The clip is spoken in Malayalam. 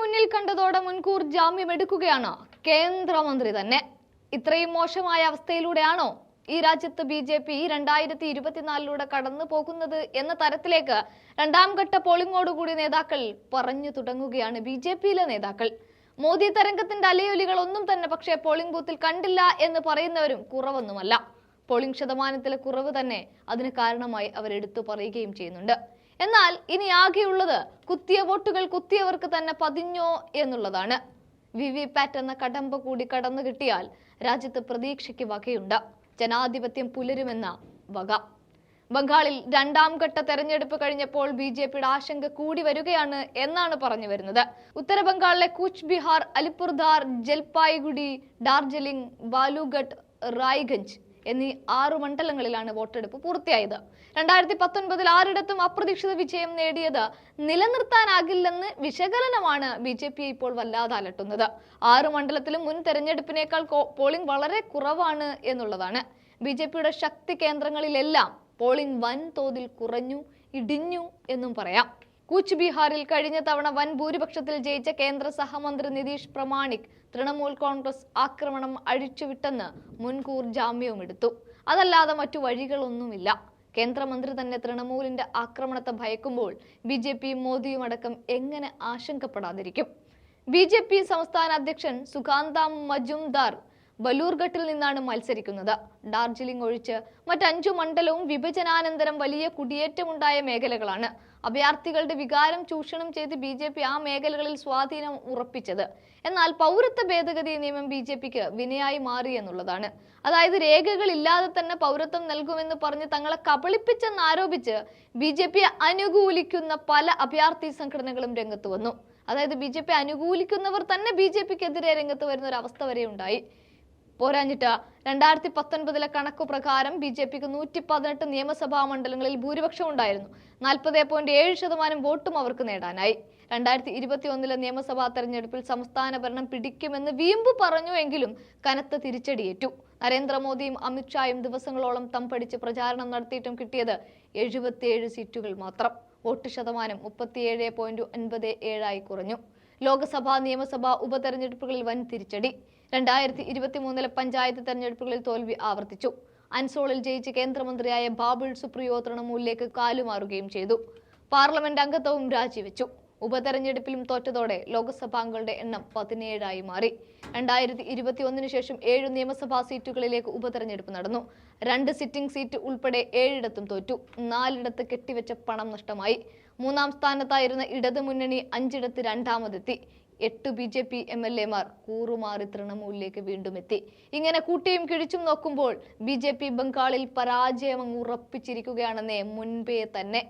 മുന്നിൽ കണ്ടതോടെ മുൻകൂർ ജാമ്യം എടുക്കുകയാണ് കേന്ദ്രമന്ത്രി തന്നെ. ഇത്രയും മോശമായ അവസ്ഥയിലൂടെയാണോ ഈ രാജ്യത്ത് ബി ജെ പി രണ്ടായിരത്തി ഇരുപത്തിനാലിലൂടെ കടന്നു പോകുന്നത് എന്ന തരത്തിലേക്ക് രണ്ടാം ഘട്ട പോളിംഗോടുകൂടി നേതാക്കൾ പറഞ്ഞു തുടങ്ങുകയാണ് ബി ജെ പിയിലെ നേതാക്കൾ. മോദി തരംഗത്തിന്റെ അലയൊലികൾ ഒന്നും തന്നെ പക്ഷേ പോളിംഗ് ബൂത്തിൽ കണ്ടില്ല എന്ന് പറയുന്നവരും കുറവൊന്നുമല്ല. പോളിംഗ് ശതമാനത്തിലെ കുറവ് തന്നെ അതിന് കാരണമായി അവരെടുത്തു പറയുകയും ചെയ്യുന്നുണ്ട്. എന്നാൽ ഇനി ആകെയുള്ളത് കുത്തിയ വോട്ടുകൾ കുത്തിയവർക്ക് തന്നെ പതിഞ്ഞോ എന്നുള്ളതാണ്. വി വി പാറ്റ് എന്ന കടമ്പ കൂടി കടന്നു കിട്ടിയാൽ രാജ്യത്ത് പ്രതീക്ഷയ്ക്ക് വകയുണ്ട്. ജനാധിപത്യം പുലരുമെന്ന വക. ബംഗാളിൽ രണ്ടാം ഘട്ട തെരഞ്ഞെടുപ്പ് കഴിഞ്ഞപ്പോൾ ബി ജെ പിയുടെ ആശങ്ക കൂടി വരികയാണ് എന്നാണ് പറഞ്ഞു വരുന്നത്. ഉത്തര ബംഗാളിലെ കൂച്ച് ബിഹാർ അലിപ്പുർദാർ ജൽപായ്ഗുഡി ഡാർജിലിംഗ് ബാലുഘട്ട് റായ്ഗഞ്ച് എന്നീ ആറു മണ്ഡലങ്ങളിലാണ് വോട്ടെടുപ്പ് പൂർത്തിയായത്. രണ്ടായിരത്തി പത്തൊൻപതിൽ ആറിടത്തും അപ്രതീക്ഷിത വിജയം നേടിയത് നിലനിർത്താനാകില്ലെന്ന് വിശകലനമാണ് ബി ജെ പി ഇപ്പോൾ വല്ലാതെ അലട്ടുന്നത്. ആറു മണ്ഡലത്തിലും മുൻ തെരഞ്ഞെടുപ്പിനേക്കാൾ പോളിംഗ് വളരെ കുറവാണ് എന്നുള്ളതാണ്. ബി ജെ പിയുടെ ശക്തി കേന്ദ്രങ്ങളിലെല്ലാം പോളിംഗ് വൻതോതിൽ കുറഞ്ഞു ഇടിഞ്ഞു എന്നും പറയാം. കൂച്ച് ബീഹാറിൽ കഴിഞ്ഞ തവണ വൻ ഭൂരിപക്ഷത്തിൽ ജയിച്ച കേന്ദ്ര സഹമന്ത്രി നിതീഷ് പ്രമാണിക് തൃണമൂൽ കോൺഗ്രസ് ആക്രമണം അഴിച്ചുവിട്ടെന്ന് മുൻകൂർ ജാമ്യവും എടുത്തു അതല്ലാതെ മറ്റു വഴികളൊന്നുമില്ല. കേന്ദ്രമന്ത്രി തന്നെ തൃണമൂലിന്റെ ആക്രമണത്തെ ഭയക്കുമ്പോൾ ബി ജെ പി മോദിയും അടക്കം എങ്ങനെ ആശങ്കപ്പെടാതിരിക്കും? ബി ജെ പി സംസ്ഥാന അധ്യക്ഷൻ സുഖാന്താം മജുംദാർ ബലൂർഘട്ടിൽ നിന്നാണ് മത്സരിക്കുന്നത്. ഡാർജിലിംഗ് ഒഴിച്ച് മറ്റഞ്ചു മണ്ഡലവും വിഭജനാനന്തരം വലിയ കുടിയേറ്റമുണ്ടായ മേഖലകളാണ്. അഭയാർത്ഥികളുടെ വികാരം ചൂഷണം ചെയ്ത് ബി ജെ പി ആ മേഖലകളിൽ സ്വാധീനം ഉറപ്പിച്ചത്. എന്നാൽ പൗരത്വ ഭേദഗതി നിയമം ബി ജെ പിക്ക് വിനയായി മാറി എന്നുള്ളതാണ്. അതായത് രേഖകളില്ലാതെ തന്നെ പൗരത്വം നൽകുമെന്ന് പറഞ്ഞ് തങ്ങളെ കബളിപ്പിച്ചെന്ന് ആരോപിച്ച് ബി ജെ പി അനുകൂലിക്കുന്ന പല അഭയാർത്ഥി സംഘടനകളും രംഗത്ത് വന്നു. അതായത് ബി ജെ പി അനുകൂലിക്കുന്നവർ തന്നെ ബി ജെ പിക്കെതിരെ രംഗത്ത് വരുന്ന ഒരു അവസ്ഥ വരെ ഉണ്ടായി. പോരാഞ്ഞിട്ട് രണ്ടായിരത്തി പത്തൊൻപതിലെ കണക്കു പ്രകാരം ബി ജെ പിക്ക് നൂറ്റി പതിനെട്ട് നിയമസഭാ മണ്ഡലങ്ങളിൽ ഭൂരിപക്ഷം ഉണ്ടായിരുന്നു. നാൽപ്പത് പോയിന്റ് ഏഴ് ശതമാനം വോട്ടും അവർക്ക് നേടാനായി. രണ്ടായിരത്തി ഇരുപത്തി ഒന്നിലെ നിയമസഭാ തെരഞ്ഞെടുപ്പിൽ സംസ്ഥാന ഭരണം പിടിക്കുമെന്ന് വീമ്പ് പറഞ്ഞു എങ്കിലും കനത്ത തിരിച്ചടിയേറ്റു. നരേന്ദ്രമോദിയും അമിത്ഷായും ദിവസങ്ങളോളം തം പഠിച്ച് പ്രചാരണം നടത്തിയിട്ടും കിട്ടിയത് എഴുപത്തിയേഴ് സീറ്റുകൾ മാത്രം. വോട്ട് ശതമാനം മുപ്പത്തിയേഴ് പോയിന്റ് ഒൻപത് ഏഴായി കുറഞ്ഞു. ലോക്സഭാ നിയമസഭാ ഉപതെരഞ്ഞെടുപ്പുകളിൽ വൻ തിരിച്ചടി. രണ്ടായിരത്തി ഇരുപത്തി മൂന്നിലെ പഞ്ചായത്ത് തെരഞ്ഞെടുപ്പുകളിൽ തോൽവി ആവർത്തിച്ചു. അൻസോളിൽ ജയിച്ച് കേന്ദ്രമന്ത്രിയായ ബാബുൾ സുപ്രിയോ തൃണമൂലിലേക്ക് കാലുമാറുകയും ചെയ്തു. പാർലമെന്റ് അംഗത്വവും രാജിവെച്ചു. ഉപതെരഞ്ഞെടുപ്പിലും തോറ്റതോടെ ലോക്സഭാംഗങ്ങളുടെ എണ്ണം പതിനേഴായി മാറി. രണ്ടായിരത്തി ഇരുപത്തി ഒന്നിനു ശേഷം ഏഴ് നിയമസഭാ സീറ്റുകളിലേക്ക് ഉപതെരഞ്ഞെടുപ്പ് നടന്നു. രണ്ട് സിറ്റിംഗ് സീറ്റ് ഉൾപ്പെടെ ഏഴിടത്തും തോറ്റു. നാലിടത്ത് കെട്ടിവെച്ച പണം നഷ്ടമായി. മൂന്നാം സ്ഥാനത്തായിരുന്ന ഇടതുമുന്നണി അഞ്ചിടത്ത് രണ്ടാമതെത്തി. എട്ട് B J P M L എമാർ കൂറുമാറി തൃണമൂലിലേക്ക് വീണ്ടും എത്തി. ഇങ്ങനെ കൂട്ടിയും കിഴിച്ചും നോക്കുമ്പോൾ ബി ജെ പി ബംഗാളിൽ പരാജയം ഉറപ്പിച്ചിരിക്കുകയാണെന്നേ മുൻപേ തന്നെ.